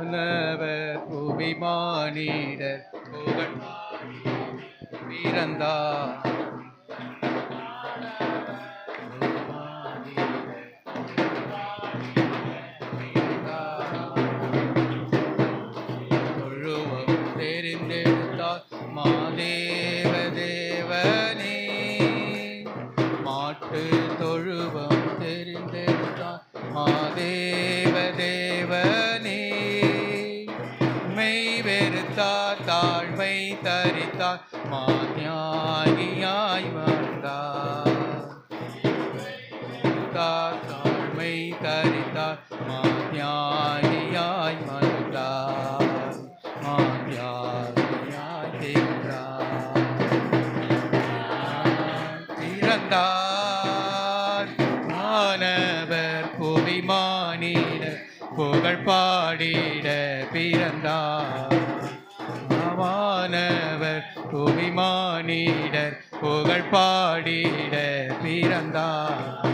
அனவர் புவிமானிடர் புகழ் பிறந்தார் மாதேவ தேவனே மாட்டு தொழுவம் தெரிந்தெடுத்தான் மாதே வந்தார் தாழ்வை தரித்தார். மாஞானியாய் வந்தார். தார் தாழ்மை தரித்தார். மாஞானியாய் வந்தார். மாஞானியாய் திகழ்ந்தார். பிறந்தார். மாணவர் புவிமானிட புகழ் பாடிட பிறந்தார். மாணவர் புவிமானிடர் புகழ் பாடிட பிறந்தார்.